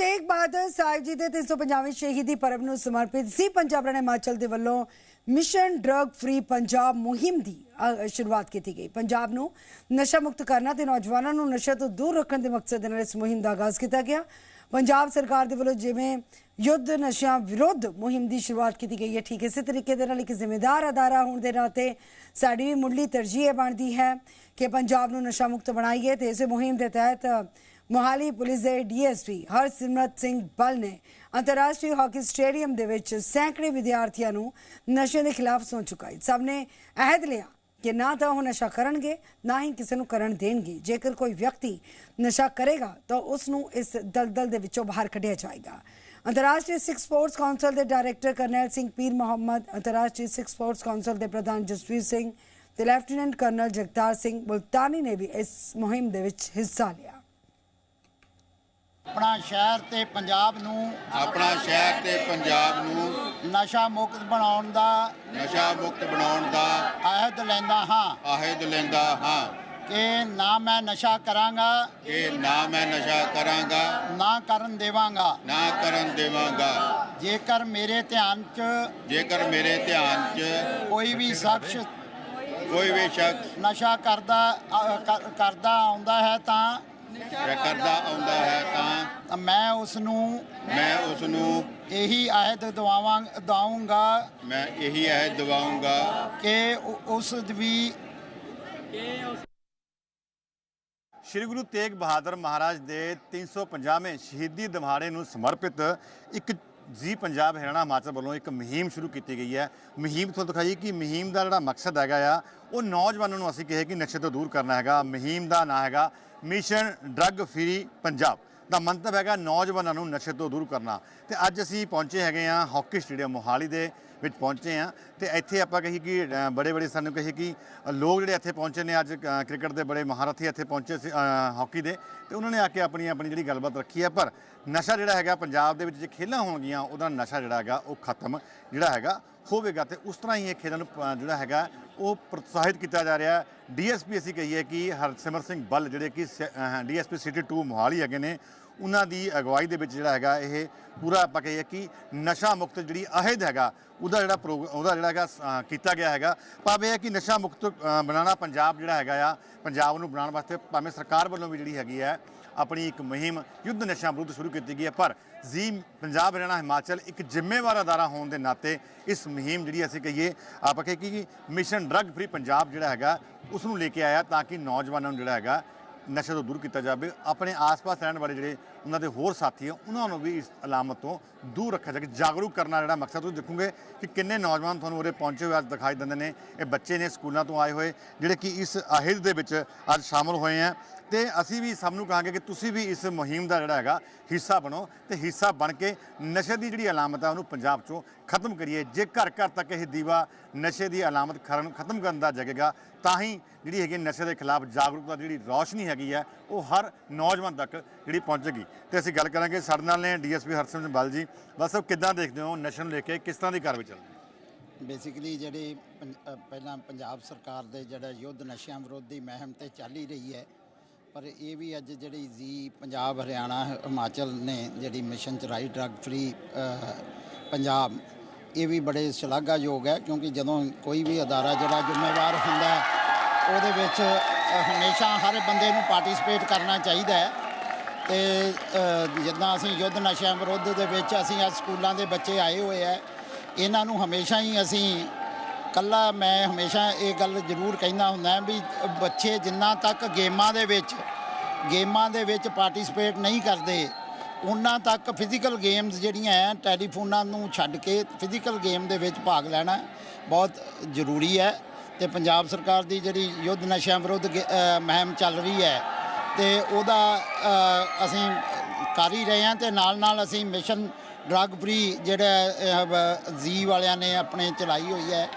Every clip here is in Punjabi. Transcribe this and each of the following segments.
ਤੇਗ ਬਹਾਦਰ ਸਾਹਿਬ ਜੀ ਦੇ 350ਵੇਂ ਸ਼ਹੀਦੀ ਪਰਬ ਨੂੰ ਸਮਰਪਿਤ ਸੀ, ਪੰਜਾਬ ਰਣ ਹਿਮਾਚਲ ਦੇ ਵੱਲੋਂ ਮਿਸ਼ਨ ਡਰਗ ਫ੍ਰੀ ਪੰਜਾਬ ਮੁਹਿੰਮ ਦੀ ਸ਼ੁਰੂਆਤ ਕੀਤੀ ਗਈ। ਪੰਜਾਬ ਨੂੰ ਨਸ਼ਾ ਮੁਕਤ ਕਰਨਾ ਤੇ ਨੌਜਵਾਨਾਂ ਨੂੰ ਨਸ਼ੇ ਤੋਂ ਦੂਰ ਰੱਖਣ ਦੇ ਮਕਸਦ ਦੇ ਨਾਲ ਇਸ ਮੁਹਿੰਮ ਦਾ ਆਗਾਜ਼ ਕੀਤਾ ਗਿਆ। ਪੰਜਾਬ ਸਰਕਾਰ ਦੇ ਵੱਲੋਂ ਜਿਵੇਂ ਯੁੱਧ ਨਸ਼ਿਆਂ ਵਿਰੋਧ ਮੁਹਿੰਮ ਦੀ ਸ਼ੁਰੂਆਤ ਕੀਤੀ ਗਈ ਹੈ, ਠੀਕ ਇਸੇ ਤਰੀਕੇ ਦੇ ਨਾਲ ਇੱਕ ਜ਼ਿੰਮੇਦਾਰ ਅਦਾਰਾ ਹੋਣ ਦੇ ਨਾਤੇ ਸਾਡੀ ਵੀ ਮੁੱਢਲੀ ਤਰਜੀਹ ਇਹ ਬਣਦੀ ਹੈ ਕਿ ਪੰਜਾਬ ਨੂੰ ਨਸ਼ਾ ਮੁਕਤ ਬਣਾਈਏ ਤੇ ਇਸੇ ਮੁਹਿੰਮ ਦੇ ਤਹਿਤ ਮੋਹਾਲੀ ਪੁਲਿਸ ਦੇ ਡੀਐਸਪੀ ਹਰਸਿਮਰਤ ਸਿੰਘ ਬਲ ਨੇ ਅੰਤਰਰਾਸ਼ਟਰੀ ਹਾਕੀ ਸਟੇਡੀਅਮ ਦੇ ਵਿੱਚ ਸੈਂਕੜੇ ਵਿਦਿਆਰਥੀਆਂ ਨੂੰ ਨਸ਼ੇ ਦੇ ਖਿਲਾਫ ਸੌਂ ਚੁਕਾਈ ਸਭ ਨੇ ਅਹਿਦ ਲਿਆ ਕਿ ਨਾ ਤਾਂ ਉਹ ਨਸ਼ਾ ਕਰਨਗੇ, ਨਾ ਹੀ ਕਿਸੇ ਨੂੰ ਕਰਨ ਦੇਣਗੇ। ਜੇਕਰ ਕੋਈ ਵਿਅਕਤੀ ਨਸ਼ਾ ਕਰੇਗਾ, ਤਾਂ ਉਸ ਨੂੰ ਇਸ ਦਲਦਲ ਦੇ ਵਿੱਚੋਂ ਬਾਹਰ ਕੱਢਿਆ ਜਾਏਗਾ। ਅੰਤਰਰਾਸ਼ਟਰੀ ਸਿੱਖ ਸਪੋਰਟਸ ਕਾਉਂਸਲ ਦੇ ਡਾਇਰੈਕਟਰ ਕਰਨੈਲ ਸਿੰਘ ਪੀਰ ਮੁਹੰਮਦ, ਅੰਤਰਰਾਸ਼ਟਰੀ ਸਿੱਖ ਸਪੋਰਟਸ ਕਾਉਂਸਲ ਦੇ ਪ੍ਰਧਾਨ ਜਸਵੀਰ ਸਿੰਘ ਤੇ ਲੈਫਟੀਨੈਂਟ ਕਰਨਲ ਜਗਤਾਰ ਸਿੰਘ ਮੁਲਤਾਨੀ ਨੇ ਵੀ ਇਸ ਮੁਹਿੰਮ ਦੇ ਵਿੱਚ ਹਿੱਸਾ ਲਿਆ। ਆਪਣਾ ਸ਼ਹਿਰ ਤੇ ਪੰਜਾਬ ਨੂੰ ਆਪਣਾ ਸ਼ਹਿਰ ਤੇ ਪੰਜਾਬ ਨੂੰ ਨਸ਼ਾ ਮੁਕਤ ਬਣਾਉਣ ਦਾ ਨਸ਼ਾ ਮੁਕਤ ਬਣਾਉਣ ਦਾ ਅਹਿਦ ਲੈਂਦਾ ਹਾਂ। ਆਹਿਦ ਲੈਂਦਾ ਹਾਂ। ਕਿ ਨਾ ਮੈਂ ਨਸ਼ਾ ਕਰਾਂਗਾ ਕਿ ਨਾ ਮੈਂ ਨਸ਼ਾ ਕਰਾਂਗਾ ਨਾ ਕਰਨ ਦੇਵਾਂਗਾ। ਨਾ ਕਰਨ ਦੇਵਾਂਗਾ। ਜੇਕਰ ਮੇਰੇ ਧਿਆਨ 'ਚ ਜੇਕਰ ਮੇਰੇ ਧਿਆਨ 'ਚ ਕੋਈ ਵੀ ਸ਼ਖਸ ਕੋਈ ਵੀ ਸ਼ਖਸ ਨਸ਼ਾ ਕਰਦਾ ਅ, ਕਰ- ਕਰਦਾ ਆਉਂਦਾ ਹੈ ਤਾਂ ਕਰਦਾ ਆਉਂਦਾ ਹੈ ਤਾਂ ਮੈਂ ਉਸ ਨੂੰ ਮੈਂ ਉਸ ਨੂੰ ਇਹੀ ਅਹਿਦ ਦਵਾਵਾਂ ਦਵਾਉਂਗਾ ਮੈਂ ਇਹੀ ਅਹਿਦ ਦਿਵਾਉਂਗਾ। ਕਿ ਉ- ਉਸ ਵੀ ਸ਼੍ਰੀ ਗੁਰੂ ਤੇਗ ਬਹਾਦਰ ਮਹਾਰਾਜ ਦੇ 350ਵੇਂ ਸ਼ਹੀਦੀ ਦਿਹਾੜੇ ਨੂੰ ਸਮਰਪਿਤ ਇੱਕ ਜੀ ਪੰਜਾਬ ਹਰਿਆਣਾ ਹਿਮਾਚਲ ਵੱਲੋਂ ਇੱਕ ਮੁਹਿੰਮ ਸ਼ੁਰੂ ਕੀਤੀ ਗਈ ਹੈ। ਮੁਹਿੰਮ ਤੁਹਾਨੂੰ ਦਿਖਾਈ ਕਿ ਮੁਹਿੰਮ ਦਾ ਜਿਹੜਾ ਮਕਸਦ ਹੈਗਾ ਆ, ਉਹ ਨੌਜਵਾਨਾਂ ਨੂੰ ਅਸੀਂ ਕਹੇ ਕਿ ਨਸ਼ੇ ਤੋਂ ਦੂਰ ਕਰਨਾ ਹੈਗਾ। ਮੁਹਿੰਮ ਦਾ ਨਾਂ ਹੈਗਾ ਮਿਸ਼ਨ ਡਰੱਗ ਫ੍ਰੀ ਪੰਜਾਬ ਦਾ ਮੰਤਵ ਹੈਗਾ ਨੌਜਵਾਨਾਂ ਨੂੰ ਨਸ਼ੇ ਤੋਂ ਦੂਰ ਕਰਨਾ। ਤੇ ਅੱਜ ਅਸੀਂ ਪਹੁੰਚੇ ਹੈਗੇ ਆ ਹਾਕੀ ਸਟੇਡੀਅਮ ਮੋਹਾਲੀ ਦੇ। ਵਿੱਚ ਪਹੁੰਚੇ ਆ ਤੇ ਇੱਥੇ ਆਪਾਂ ਕਹੀ ਕਿ ਬੜੇ ਬੜੇ ਸਾਨੂੰ ਕਹੀ ਕਿ ਲੋਕ ਜਿਹੜੇ ਇੱਥੇ ਪਹੁੰਚੇ ਨੇ ਅੱਜ ਕ੍ਰਿਕਟ ਦੇ ਬੜੇ ਮਹਾਰਥੀ ਇੱਥੇ ਪਹੁੰਚੇ ਸੀ ਅ, ਹਾਕੀ ਦੇ ਤੇ ਉਹਨਾਂ ਨੇ ਆ ਕੇ ਆਪਣੀ ਆਪਣੀ ਜਿਹੜੀ ਗੱਲਬਾਤ ਰੱਖੀ ਹੈ। ਪਰ ਨਸ਼ਾ ਜਿਹੜਾ ਹੈਗਾ ਪੰਜਾਬ ਦੇ ਵਿੱਚ ਜੇ ਖੇਲਾਂ ਹੋਣਗੀਆਂ ਉਹਦਾ ਨਸ਼ਾ ਜਿਹੜਾ ਹੈਗਾ ਉਹ ਖਤਮ ਜਿਹੜਾ ਹੈਗਾ ਹੋਵੇਗਾ ਤੇ ਉਸ ਤਰ੍ਹਾਂ ਹੀ ਇਹ ਖੇਡਾਂ ਨੂੰ ਅ, ਜਿਹੜਾ ਹੈਗਾ ਉਹ ਪ੍ਰੋਤਸਾਹਿਤ ਕੀਤਾ ਜਾ ਰਿਹਾ। ਹੈ ਡੀਐਸਪੀ ਅਸੀਂ ਕਹੀਏ ਕਿ ਹਰਸਿਮਰ ਸਿੰਘ ਬੱਲ ਜਿਹੜੇ ਕਿ ਡੀਐਸਪੀ ਸਿਟੀ 2 ਮੋਹਾਲੀ ਹੈਗੇ ਨੇ ਉਹਨਾਂ ਦੀ ਅਗਵਾਈ ਦੇ ਵਿੱਚ ਜਿਹੜਾ ਹੈਗਾ ਇਹ ਪੂਰਾ ਆਪਾਂ ਕਹੀਏ ਕਿ ਨਸ਼ਾ ਮੁਕਤ ਜਿਹੜੀ ਅਹਿਦ ਹੈਗਾ, ਉਹਦਾ ਜਿਹੜਾ ਪ੍ਰੋਗ- ਉਹਦਾ ਜਿਹੜਾ ਹੈਗਾ ਕੀਤਾ ਗਿਆ ਹੈਗਾ। ਭਾਵੇਂ ਇਹ ਕਿ ਨਸ਼ਾ ਮੁਕਤ ਬਣਾਉਣਾ ਪੰਜਾਬ ਜਿਹੜਾ ਹੈਗਾ ਆ, ਪੰਜਾਬ ਨੂੰ ਬਣਾਉਣ ਵਾਸਤੇ ਭਾਵੇਂ ਸਰਕਾਰ ਵੱਲੋਂ ਵੀ ਜਿਹੜੀ ਹੈਗੀ ਹੈ, ਆਪਣੀ ਇੱਕ ਮੁਹਿੰਮ ਯੁੱਧ ਨਸ਼ਾ ਵਿਰੁੱਧ ਸ਼ੁਰੂ ਕੀਤੀ ਗਈ ਹੈ, ਪਰ ਜੀ ਪੰਜਾਬ, ਹਰਿਆਣਾ, ਹਿਮਾਚਲ ਇੱਕ ਜ਼ਿੰਮੇਵਾਰ ਅਦਾਰਾ ਹੋਣ ਦੇ ਨਾਤੇ ਇਸ ਮੁਹਿੰਮ ਜਿਹੜੀ ਅਸੀਂ ਕਹੀਏ, ਆਪਾਂ ਕਹੀਏ ਕਿ ਮਿਸ਼ਨ ਡਰੱਗ ਫ੍ਰੀ ਪੰਜਾਬ ਜਿਹੜਾ ਹੈਗਾ ਉਸ ਨੂੰ ਲੈ ਕੇ ਆਇਆ ਤਾਂ ਕਿ ਨੌਜਵਾਨਾਂ ਨੂੰ ਜਿਹੜਾ ਹੈਗਾ ਨਸ਼ੇ ਤੋਂ ਦੂਰ ਕੀਤਾ ਜਾਵੇ, ਆਪਣੇ ਆਸ-ਪਾਸ ਰਹਿਣ ਵਾਲੇ ਜਿਹੜੇ ਉਹਨਾਂ ਦੇ ਹੋਰ ਸਾਥੀ ਆ, ਉਹਨਾਂ ਨੂੰ ਵੀ ਇਸ ਅਲਾਮਤ ਤੋਂ ਦੂਰ ਰੱਖਿਆ ਜਾਵੇ। ਜਾਗਰੂਕ ਕਰਨਾ ਜਿਹੜਾ ਮਕਸਦ, ਤੁਸੀਂ ਦੇਖੋਗੇ ਕਿ ਕਿੰਨੇ ਨੌਜਵਾਨ ਤੁਹਾਨੂੰ ਉਰੇ ਪਹੁੰਚੇ ਹੋਏ ਅੱਜ ਦਿਖਾਈ ਦਿੰਦੇ ਨੇ। ਇਹ ਬੱਚੇ ਨੇ ਸਕੂਲਾਂ ਤੋਂ ਆਏ ਹੋਏ, ਜਿਹੜੇ ਕਿ ਇਸ ਅਹਿਦ ਦੇ ਵਿੱਚ ਅੱਜ ਸ਼ਾਮਲ ਹੋਏ ਆ। ਤੇ ਅਸੀਂ ਵੀ ਸਭ ਨੂੰ ਕਹਾਂਗੇ ਕਿ ਤੁਸੀਂ ਵੀ ਇਸ ਮੁਹਿੰਮ ਦਾ ਜਿਹੜਾ ਹੈਗਾ ਹਿੱਸਾ ਬਣੋ ਤੇ ਹਿੱਸਾ ਬਣ ਕੇ ਨਸ਼ੇ ਦੀ ਜਿਹੜੀ ਅਲਾਮਤ ਆ, ਉਹਨੂੰ ਪੰਜਾਬ 'ਚੋਂ ਖਤਮ ਕਰੀਏ। ਜੇ ਘਰ ਘਰ ਤੱਕ ਇਹ ਦੀਵਾ ਨਸ਼ੇ ਦੀ ਅਲਾਮਤ ਖਰਨ, ਖਤਮ ਕਰਨ ਦਾ ਜਗੇਗਾ, ਤਾਂ ਹੀ ਜਿਹੜੀ ਹੈਗੀ ਨਸ਼ੇ ਦੇ ਖਿਲਾਫ ਜਾਗਰੂਕਤਾ ਜਿਹੜੀ ਰੌਸ਼ਨੀ ਹੈਗੀ ਹੈ ਉਹ ਹਰ ਨੌਜਵਾਨ ਤੱਕ ਜਿਹੜੀ ਪਹੁੰਚੇਗੀ। ਤੇ ਅਸੀਂ ਗੱਲ ਕਰਾਂਗੇ ਸਾਡੇ ਨਾਲ ਨੇ ਡੀਐਸਪੀ ਹਰਸਿਮਰਤ ਬਲ ਜੀ। ਬਸ ਸਭ ਕਿੱਦਾਂ ਦੇਖਦੇ ਹੋ ਨਸ਼ੇ ਨੂੰ ਲੈ ਕੇ, ਕਿਸ ਤਰ੍ਹਾਂ ਦੀ ਕਾਰਵਾਈ ਚੱਲ ਰਹੀ ਬੇਸਿਕਲੀ ਜਿਹੜੀ ਪੰ- ਪਹਿਲਾਂ ਪੰਜਾਬ ਸਰਕਾਰ ਦੇ ਜਿਹੜਾ ਯੁੱਧ ਨਸ਼ਿਆਂ ਵਿਰੋਧੀ ਮਹਿਮ ਤੇ ਚੱਲ ਹੀ ਰਹੀ ਹੈ, ਪਰ ਇਹ ਵੀ ਅੱਜ ਜਿਹੜੀ ਜੀ ਪੰਜਾਬ, ਹਰਿਆਣਾ, ਹਿਮਾਚਲ ਨੇ ਜਿਹੜੀ ਮਿਸ਼ਨ ਚਲਾਈ ਡਰੱਗ ਫ੍ਰੀ ਪੰਜਾਬ, ਇਹ ਵੀ ਬੜੇ ਸ਼ਲਾਘਾਯੋਗ ਹੈ, ਕਿਉਂਕਿ ਜਦੋਂ ਕੋਈ ਵੀ ਅਦਾਰਾ ਜਿਹੜਾ ਜ਼ਿੰਮੇਵਾਰ ਹੁੰਦਾ ਹੈ ਉਹਦੇ ਵਿੱਚ ਹਮੇਸ਼ਾ ਹਰ ਬੰਦੇ ਨੂੰ ਪਾਰਟਿਸਿਪੇਟ ਕਰਨਾ ਚਾਹੀਦਾ ਹੈ। ਤੇ ਜਿੱਦਾਂ ਅਸੀਂ ਯੁੱਧ ਨਸ਼ਿਆਂ ਵਿਰੁੱਧ ਦੇ ਵਿੱਚ ਅਸੀਂ ਅੱਜ ਸਕੂਲਾਂ ਦੇ ਬੱਚੇ ਆਏ ਹੋਏ ਆ ਇਹਨਾਂ ਨੂੰ ਹਮੇਸ਼ਾ ਹੀ ਅਸੀਂ ਕੱਲਾ ਮੈਂ ਹਮੇਸ਼ਾ ਇਹ ਗੱਲ ਜ਼ਰੂਰ ਕਹਿੰਦਾ ਹੁੰਦਾ ਵੀ ਬੱਚੇ ਜਿੰਨਾ ਤੱਕ ਗੇਮਾਂ ਦੇ ਵਿੱਚ, ਗੇਮਾਂ ਦੇ ਵਿੱਚ ਪਾਰਟਿਸਿਪੇਟ ਨਹੀਂ ਕਰਦੇ, ਉਹਨਾਂ ਤੱਕ ਫਿਜ਼ੀਕਲ ਗੇਮਸ ਜਿਹੜੀਆਂ ਹੈ, ਟੈਲੀਫੋਨਾਂ ਨੂੰ ਛੱਡ ਕੇ ਫਿਜ਼ੀਕਲ ਗੇਮ ਦੇ ਵਿੱਚ ਭਾਗ ਲੈਣਾ ਬਹੁਤ ਜ਼ਰੂਰੀ ਹੈ। ਤੇ ਪੰਜਾਬ ਸਰਕਾਰ ਦੀ ਜਿਹੜੀ ਯੁੱਧ ਨਸ਼ਿਆਂ ਵਿਰੁੱਧ ਗੇ- ਮੁਹਿੰਮ ਚੱਲ ਰਹੀ ਹੈ ਤੇ ਉਹਦਾ ਅਸੀਂ ਕਰ ਹੀ ਰਹੇ ਹਾਂ ਤੇ ਨਾਲ ਨਾਲ ਅਸੀਂ ਮਿਸ਼ਨ ਡਰੱਗ ਫ੍ਰੀ ਜਿਹੜਾ ਜੀ ਵਾਲਿਆਂ ਨੇ ਆਪਣੇ ਚਲਾਈ ਹੋਈ ਹੈ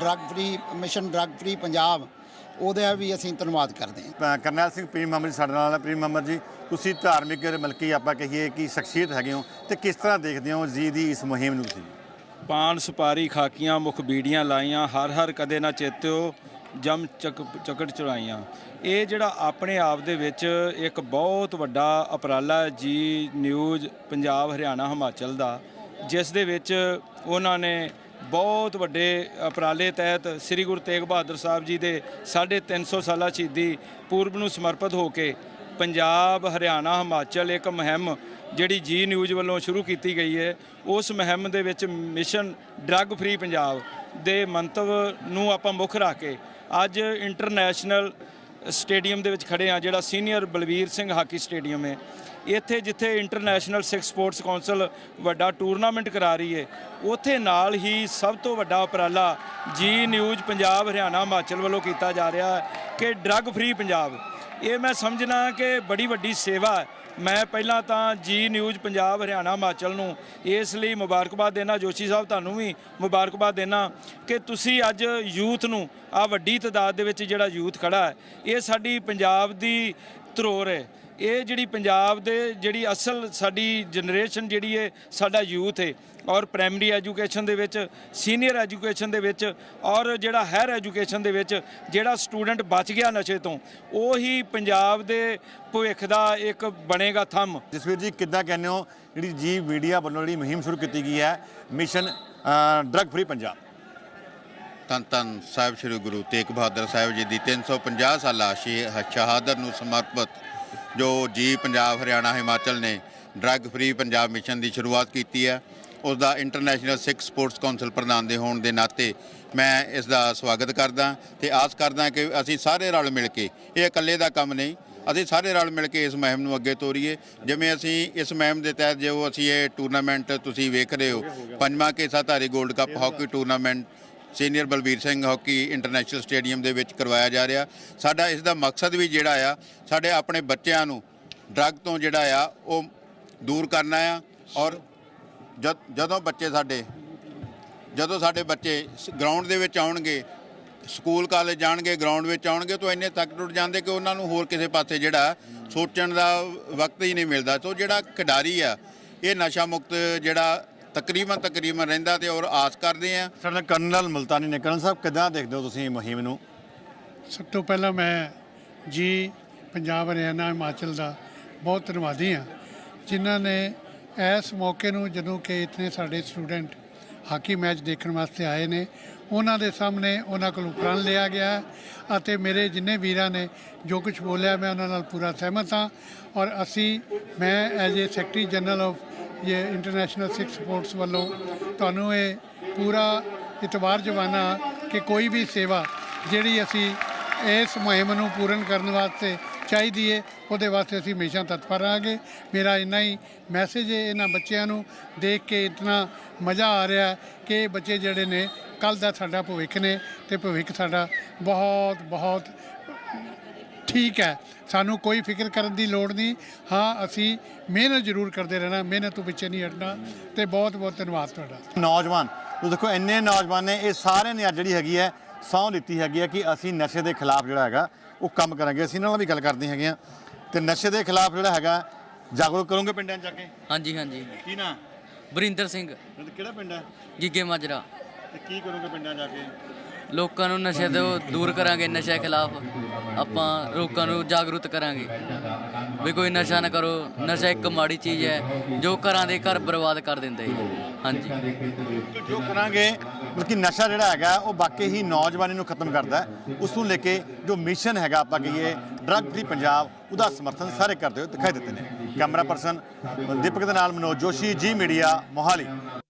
drug free, mission drug free Punjab, ਉਹਦਾ ਵੀ ਅਸੀਂ ਧੰਨਵਾਦ ਕਰਦੇ ਹਾਂ। ਕਰਨੈਲ ਸਿੰਘ ਪ੍ਰੀਮ ਮੁਹੰਮਦ ਜੀ ਸਾਡੇ ਨਾਲ ਪ੍ਰੀਮ ਮੁਹੰਮਦ ਜੀ, ਤੁਸੀਂ ਧਾਰਮਿਕ ਮਲਕੀ ਆਪਾਂ ਕਹੀਏ ਕਿ ਸ਼ਖਸੀਅਤ ਹੈਗੇ ਹੋ ਤੇ ਕਿਸ ਤਰ੍ਹਾਂ ਦੇਖਦੇ ਹੋ ਜੀ ਦੀ ਇਸ ਮੁਹਿੰਮ ਨੂੰ ਤੁਸੀਂ? ਪਾਨ ਸੁਪਾਰੀ ਖਾਕੀਆਂ, ਮੁਖ ਬੀੜੀਆਂ ਲਾਈਆਂ, ਹਰ ਹਰ ਕਦੇ ਨਾ ਚੇਤਿਓ, ਜਮ ਚੱਕ ਚੱਕੜ ਚੜਾਈਆਂ ਇਹ ਜਿਹੜਾ ਆਪਣੇ ਆਪ ਦੇ ਵਿੱਚ ਇੱਕ ਬਹੁਤ ਵੱਡਾ ਅਪਰਾਲਾ ਜੀ ਨਿਊਜ਼ ਪੰਜਾਬ ਹਰਿਆਣਾ ਹਿਮਾਚਲ ਦਾ, ਜਿਸ ਦੇ ਵਿੱਚ ਉਹਨਾਂ ਨੇ ਬਹੁਤ ਵੱਡੇ ਅਪਰਾਲੇ ਤਹਿਤ ਸ੍ਰੀ ਗੁਰੂ ਤੇਗ ਬਹਾਦਰ ਸਾਹਿਬ ਜੀ ਦੇ 350 ਸਾਲਾ ਸ਼ਹੀਦੀ ਪੂਰਬ ਨੂੰ ਸਮਰਪਿਤ ਹੋ ਕੇ ਪੰਜਾਬ, ਹਰਿਆਣਾ, ਹਿਮਾਚਲ ਇੱਕ ਮੁਹਿੰਮ ਜਿਹੜੀ ਜੀ ਨਿਊਜ਼ ਵੱਲੋਂ ਸ਼ੁਰੂ ਕੀਤੀ ਗਈ ਹੈ। ਉਸ ਮੁਹਿੰਮ ਦੇ ਵਿੱਚ ਮਿਸ਼ਨ ਡਰੱਗ ਫ੍ਰੀ ਪੰਜਾਬ ਦੇ ਮੰਤਵ ਨੂੰ ਆਪਾਂ ਮੁੱਖ ਰੱਖ ਕੇ ਅੱਜ ਇੰਟਰਨੈਸ਼ਨਲ ਸਟੇਡੀਅਮ ਦੇ ਵਿੱਚ ਖੜੇ ਆ ਜਿਹੜਾ senior Balvir Singh hockey stadium ਹੈ। ਇੱਥੇ ਜਿੱਥੇ ਇੰਟਰਨੈਸ਼ਨਲ ਸਿੱਖ ਸਪੋਰਟਸ ਕਾਉਂਸਲ ਵੱਡਾ ਟੂਰਨਾਮੈਂਟ ਕਰਾ ਰਹੀ ਹੈ, ਉੱਥੇ ਨਾਲ ਹੀ ਸਭ ਤੋਂ ਵੱਡਾ ਉਪਰਾਲਾ ਜੀ ਨਿਊਜ਼ ਪੰਜਾਬ, ਹਰਿਆਣਾ, ਹਿਮਾਚਲ ਵੱਲੋਂ ਕੀਤਾ ਜਾ ਰਿਹਾ ਹੈ ਕਿ ਡਰੱਗ ਫ੍ਰੀ ਪੰਜਾਬ ਇਹ ਮੈਂ ਸਮਝਣਾ ਕਿ ਬੜੀ ਵੱਡੀ ਸੇਵਾ ਹੈ। ਮੈਂ ਪਹਿਲਾਂ ਤਾਂ ਜੀ ਨਿਊਜ਼ ਪੰਜਾਬ, ਹਰਿਆਣਾ, ਹਿਮਾਚਲ ਨੂੰ ਇਸ ਲਈ ਮੁਬਾਰਕਬਾਦ ਦੇਣਾ ਜੋਸ਼ੀ ਸਾਹਿਬ, ਤੁਹਾਨੂੰ ਵੀ ਮੁਬਾਰਕਬਾਦ ਦੇਣਾ ਕਿ ਤੁਸੀਂ ਅੱਜ ਯੂਥ ਨੂੰ ਆ ਵੱਡੀ ਤਾਦਾਦ ਦੇ ਵਿੱਚ ਜਿਹੜਾ ਯੂਥ ਖੜਾ ਹੈ, ਇਹ ਸਾਡੀ ਪੰਜਾਬ ਦੀ ਧਰੋਹਰ ਹੈ। ਇਹ ਜਿਹੜੀ ਪੰਜਾਬ ਦੇ ਜਿਹੜੀ ਅਸਲ ਸਾਡੀ ਜਨਰੇਸ਼ਨ ਜਿਹੜੀ ਹੈ ਸਾਡਾ ਯੂਥ ਹੈ ਔਰ ਪ੍ਰਾਇਮਰੀ ਐਜੂਕੇਸ਼ਨ ਦੇ ਵਿੱਚ ਸੀਨੀਅਰ ਐਜੂਕੇਸ਼ਨ ਦੇ ਵਿੱਚ, ਔਰ ਜਿਹੜਾ ਹਾਇਰ ਐਜੂਕੇਸ਼ਨ ਦੇ ਵਿੱਚ, ਜਿਹੜਾ ਸਟੂਡੈਂਟ ਬਚ ਗਿਆ ਨਸ਼ੇ ਤੋਂ, ਉਹੀ ਪੰਜਾਬ ਦੇ ਭਵਿੱਖ ਦਾ ਇੱਕ ਬਣੇਗਾ ਥੰਮ। ਜਸਵੀਰ ਜੀ, ਕਿੱਦਾਂ ਕਹਿੰਦੇ ਹੋ, ਜਿਹੜੀ ਜੀ ਮੀਡੀਆ ਵੱਲੋਂ ਜਿਹੜੀ ਮੁਹਿੰਮ ਸ਼ੁਰੂ ਕੀਤੀ ਗਈ ਹੈ ਮਿਸ਼ਨ ਡਰੱਗ ਫ੍ਰੀ ਪੰਜਾਬ ਧੰਨ ਧੰਨ ਸਾਹਿਬ ਸ੍ਰੀ ਗੁਰੂ ਤੇਗ ਬਹਾਦਰ ਸਾਹਿਬ ਜੀ ਦੀ 350 ਸਾਲਾ ਸ਼ੇ- ਸ਼ਹਾਦਤ ਨੂੰ ਸਮਰਪਿਤ ਜੋ ਜੀ ਪੰਜਾਬ, ਹਰਿਆਣਾ, ਹਿਮਾਚਲ ਨੇ ਡਰੱਗ ਫ੍ਰੀ ਪੰਜਾਬ ਮਿਸ਼ਨ ਦੀ ਸ਼ੁਰੂਆਤ ਕੀਤੀ ਹੈ। ਉਸ ਦਾ ਇੰਟਰਨੈਸ਼ਨਲ ਸਿੱਖ ਸਪੋਰਟਸ ਕਾਉਂਸਲ ਪ੍ਰਧਾਨ ਦੇ ਹੋਣ ਦੇ ਨਾਤੇ ਮੈਂ ਇਸ ਦਾ ਸਵਾਗਤ ਕਰਦਾ ਤੇ ਆਸ ਕਰਦਾ ਕਿ ਅਸੀਂ ਸਾਰੇ ਰਲ ਮਿਲ ਕੇ, ਇਹ ਇਕੱਲੇ ਦਾ ਕੰਮ ਨਹੀਂ, ਅਸੀਂ ਸਾਰੇ ਰਲ ਮਿਲ ਕੇ ਇਸ ਮੁਹਿੰਮ ਨੂੰ ਅੱਗੇ ਤੋਰੀਏ। ਜਿਵੇਂ ਅਸੀਂ ਇਸ ਮੁਹਿੰਮ ਦੇ ਤਹਿਤ ਜੋ ਅਸੀਂ ਇਹ ਟੂਰਨਾਮੈਂਟ ਤੁਸੀਂ ਵੇਖ ਰਹੇ ਹੋ, ਪੰਜਵਾਂ ਕੇਸਾਧਾਰੀ 골ਡ cup hockey tournament senior Balbir Singh hockey international stadium ਦੇ ਵਿੱਚ ਕਰਵਾਇਆ ਜਾ ਰਿਹਾ। ਸਾਡਾ ਇਸ ਦਾ ਮਕਸਦ ਵੀ ਜਿਹੜਾ ਆ, ਸਾਡੇ ਆਪਣੇ ਬੱਚਿਆਂ ਨੂੰ ਡਰੱਗ ਤੋਂ ਜਿਹੜਾ ਆ, ਉਹ ਦੂਰ ਕਰਨਾ ਆ ਔਰ ਜਦ- ਜਦੋਂ ਬੱਚੇ ਸਾਡੇ, ਜਦੋਂ ਸਾਡੇ ਬੱਚੇ ਗਰਾਊਂਡ ਦੇ ਵਿੱਚ ਆਉਣਗੇ, ਸਕੂਲ ਕਾਲਜ ਜਾਣਗੇ ਗਰਾਊਂਡ ਵਿੱਚ ਆਉਣਗੇ, ਤਾਂ ਇੰਨੇ ਤੱਕ ਟੁੱਟ ਜਾਂਦੇ ਕਿ ਉਹਨਾਂ ਨੂੰ ਹੋਰ ਕਿਸੇ ਪਾਸੇ ਜਿਹੜਾ ਸੋਚਣ ਦਾ ਵਕਤ ਹੀ ਨਹੀਂ ਮਿਲਦਾ। ਸੋ ਜਿਹੜਾ ਖਿਡਾਰੀ ਆ, ਇਹ ਨਸ਼ਾ ਮੁਕਤ ਜਿਹੜਾ ਤਕਰੀਬਨ ਤਕਰੀਬਨ ਰਹਿੰਦਾ ਤੇ ਔਰ ਆਸ ਕਰਦੇ ਆ। ਸਾਡੇ ਨਾਲ ਕਰਨਲ ਮਲਤਾਨੀ ਨੇ ਕਰਨਲ ਸਾਹਿਬ ਕਿੱਦਾਂ ਦੇਖਦੇ ਹੋ ਤੁਸੀਂ ਇਹ ਮੁਹਿੰਮ ਨੂੰ? ਸਭ ਤੋਂ ਪਹਿਲਾਂ ਮੈਂ ਜੀ ਪੰਜਾਬ ਹਰਿਆਣਾ ਹਿਮਾਚਲ ਦਾ ਬਹੁਤ ਧੰਨਵਾਦੀ ਹਾਂ ਜਿਨ੍ਹਾਂ ਨੇ ਇਸ ਮੌਕੇ ਨੂੰ ਜਦੋਂ ਕਿ ਇਤਨੇ ਸਾਡੇ ਸਟੂਡੈਂਟ ਹਾਕੀ ਮੈਚ ਦੇਖਣ ਵਾਸਤੇ ਆਏ ਨੇ ਉਹਨਾਂ ਦੇ ਸਾਹਮਣੇ ਉਹਨਾਂ ਕੋਲੋਂ ਪ੍ਰਣ ਲਿਆ ਗਿਆ ਅਤੇ ਮੇਰੇ ਜਿੰਨੇ ਵੀਰਾਂ ਨੇ ਜੋ ਕੁਝ ਬੋਲਿਆ ਮੈਂ ਉਹਨਾਂ ਨਾਲ ਪੂਰਾ ਸਹਿਮਤ ਹਾਂ ਔਰ ਅਸੀਂ ਮੈਂ as a secretary general of ਇਹ ਇੰਟਰਨੈਸ਼ਨਲ ਸਿੱਖ ਸਪੋਰਟਸ ਵੱਲੋਂ ਤੁਹਾਨੂੰ ਇਹ ਪੂਰਾ ਇਤਬਾਰ ਜਵਾਨਾ ਕਿ ਕੋਈ ਵੀ ਸੇਵਾ ਜਿਹੜੀ ਅਸੀਂ ਇਸ ਮੁਹਿੰਮ ਨੂੰ ਪੂਰਨ ਕਰਨ ਵਾਸਤੇ ਚਾਹੀਦੀ ਹੈ ਉਹਦੇ ਵਾਸਤੇ ਅਸੀਂ ਹਮੇਸ਼ਾ ਤਤਪਰ ਰਹਾਂਗੇ। ਮੇਰਾ ਇੰਨਾ ਹੀ ਮੈਸੇਜ ਹੈ ਇਹਨਾਂ ਬੱਚਿਆਂ ਨੂੰ, ਦੇਖ ਕੇ ਇਤਨਾ ਮਜ਼ਾ ਆ ਰਿਹਾ ਕਿ ਇਹ ਬੱਚੇ ਜਿਹੜੇ ਨੇ ਕੱਲ ਦਾ ਸਾਡਾ ਭਵਿੱਖ ਨੇ ਤੇ ਭਵਿੱਖ ਸਾਡਾ ਬਹੁਤ ਬਹੁਤ ਠੀਕ ਹੈ। ਸਾਨੂੰ ਕੋਈ ਫਿਕਰ ਕਰਨ ਦੀ ਲੋੜ ਨਹੀਂ। ਹਾਂ ਅਸੀਂ ਮਿਹਨਤ ਜ਼ਰੂਰ ਕਰਦੇ ਰਹਿਣਾ। ਮਿਹਨਤ ਤੋਂ ਪਿੱਛੇ ਨਹੀਂ ਹਟਣਾ। ਤੇ ਬਹੁਤ ਬਹੁਤ ਧੰਨਵਾਦ ਤੁਹਾਡਾ। ਨੌਜਵਾਨ ਤੁਸੀਂ ਦੇਖੋ ਇੰਨੇ ਨੌਜਵਾਨ ਨੇ ਇਹ ਸਾਰਿਆਂ ਨੇ ਅੱਜ ਜਿਹੜੀ ਹੈਗੀ ਹੈ ਸਹੁੰ ਲਿੱਤੀ ਹੈਗੀ ਹੈ ਕਿ ਅਸੀਂ ਨਸ਼ੇ ਦੇ ਖਿਲਾਫ ਜਿਹੜਾ ਹੈਗਾ ਉਹ ਕੰਮ ਕਰਾਂਗੇ। ਅਸੀਂ ਇਹਨਾਂ ਨਾਲ ਵੀ ਗੱਲ ਕਰਦੇ ਹੈਗੇ ਆ ਤੇ ਨਸ਼ੇ ਦੇ ਖਿਲਾਫ ਜਿਹੜਾ ਹੈਗਾ ਜਾਗਰੂਕ ਕਰੋਗੇ ਪਿੰਡਾਂ 'ਚ ਜਾ ਕੇ? ਹਾਂਜੀ ਹਾਂਜੀ। ਕੀ ਨਾ? ਵਰਿੰਦਰ ਸਿੰਘ। ਕਿਹੜਾ ਪਿੰਡ ਹੈ? ਗਿੱਗੇ ਮਾਜਰਾ। ਤੇ ਕੀ ਕਰੋਗੇ ਪਿੰਡਾਂ ਜਾ ਕੇ? ਲੋਕਾਂ ਨੂੰ ਨਸ਼ੇ ਤੋਂ ਦੂਰ ਕਰਾਂਗੇ ਨਸ਼ੇ ਖਿਲਾਫ ਆਪਾਂ ਲੋਕਾਂ ਨੂੰ ਜਾਗਰੂਕ ਕਰਾਂਗੇ। ਵੀ ਕੋਈ ਨਸ਼ਾ ਨਾ ਕਰੋ, ਨਸ਼ਾ ਇੱਕ ਮਾੜੀ ਚੀਜ਼ ਹੈ, ਜੋ ਘਰਾਂ ਦੇ ਘਰ ਬਰਬਾਦ ਕਰ ਦਿੰਦਾ ਹੈ ਹਾਂਜੀ। ਜੋ ਕਰਾਂਗੇ, ਬਲਕਿ ਨਸ਼ਾ ਜਿਹੜਾ ਹੈਗਾ, ਉਹ ਵਾਕਈ ਹੀ ਨੌਜਵਾਨੀ ਨੂੰ ਖਤਮ ਕਰਦਾ ਹੈ। ਉਸ ਨੂੰ ਲੈ ਕੇ ਜੋ ਮਿਸ਼ਨ ਹੈਗਾ ਆਪਾਂ ਕਹੀਏ ਡਰੱਗ ਫ੍ਰੀ ਪੰਜਾਬ, ਉਹਦਾ ਸਮਰਥਨ ਸਾਰੇ ਕਰਦੇ ਹੋਏ ਦਿਖਾਈ ਦਿੱਤੇ ਨੇ। ਕੈਮਰਾ ਪਰਸਨ ਦੀਪਕ ਦੇ ਨਾਲ ਮਨੋਜ ਜੋਸ਼ੀ ਜੀ ਮੀਡੀਆ ਮੋਹਾਲੀ।